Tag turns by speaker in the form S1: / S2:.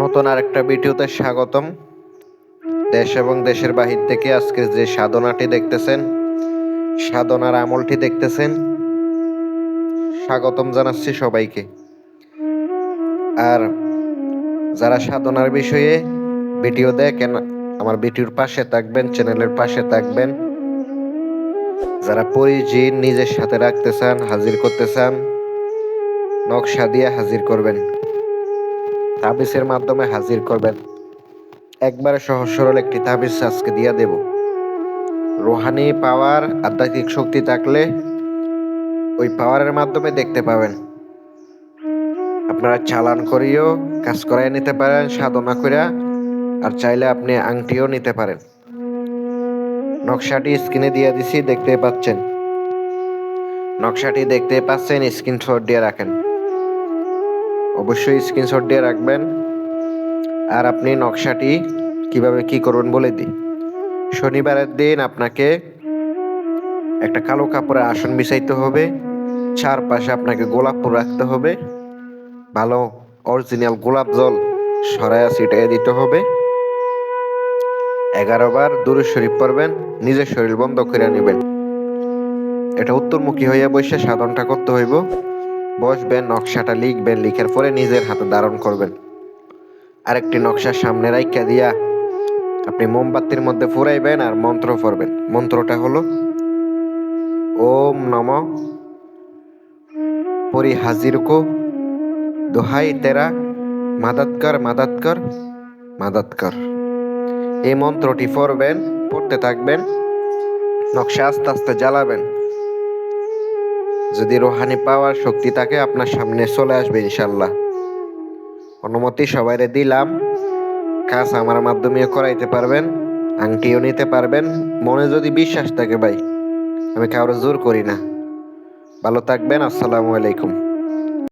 S1: নতুন আরেকটা ভিডিওতে স্বাগতম। দেশ এবং দেশের বাহির থেকে আজকে যে সাধনাটি দেখতেছেন, সাধনার আমলটি দেখতেছেন, স্বাগতম জানাচ্ছি সবাইকে। আর যারা সাধনার বিষয়ে ভিডিও দেখেন, আমার ভিডিওর পাশে থাকবেন, চ্যানেলের পাশে থাকবেন, যারা পরিচিত নিজের সাথে রাখতে চান, হাজির করতে চান, নকশা দিয়ে হাজির করবেন। তাবিজের মাধ্যমে হাজির করবেন। একবারে সহজ সরল একটি তাবিজ আজকে দিয়ে দেব। রোহানি পাওয়ার আধ্যাত্মিক শক্তি থাকলে ওই পাওয়ারের মাধ্যমে দেখতে পাবেন। আপনারা চালান করিও, কাজ করাই নিতে পারেন, সাধনা করিয়া আর চাইলে আপনি আংটিও নিতে পারেন। নকশাটি স্ক্রিনে দিয়ে দিছি, দেখতে পাচ্ছেন। নকশাটি দেখতে পাচ্ছেন, স্ক্রিনশট দিয়ে রাখেন। অবশ্যই স্ক্রিনশট দিয়ে রাখবেন। আর আপনি নকশাটি কীভাবে কি করবেন বলে দিই শনিবারের দিন আপনাকে একটা কালো কাপড়ে আসন বিছাইতে হবে। চারপাশে আপনাকে গোলাপ ফুল রাখতে হবে। ভালো অরিজিনাল গোলাপ জল সরাইয়া ছিটাইয়া দিতে হবে। এগারো বার দূরে শরীফ পড়বেন, নিজের শরীর বন্ধ করে নেবেন। এটা উত্তরমুখী হইয়া বসে সাধনটা করতে হইব। বসবেন, নকশাটা লিখবেন, লিখার পরে নিজের হাতে ধারণ করবেন। আরেকটি নকশা সামনে রাইখা দিয়া আপনি মোমবাতির মধ্যে ফুরাইবেন আর মন্ত্র পড়বেন। মন্ত্রটা হলো, ওম নম পরি হাজির কো দোহাই তেরা মাদাত কর মাদাত কর মাদাত কর এই মন্ত্রটি পড়বেন, পড়তে থাকবেন, নকশা আস্তে আস্তে জ্বালাবেন। যদি রোহানি পাওয়ার শক্তি থাকে, আপনার সামনে চলে আসবে ইনশাল্লাহ অনুমতি সবাইরে দিলাম। কাজ আমার মাধ্যমে করাইতে পারবেন, আংটিও নিতে পারবেন। মনে যদি বিশ্বাস থাকে ভাই, আমি কারও জোর করি না। ভালো থাকবেন, আসসালামু আলাইকুম।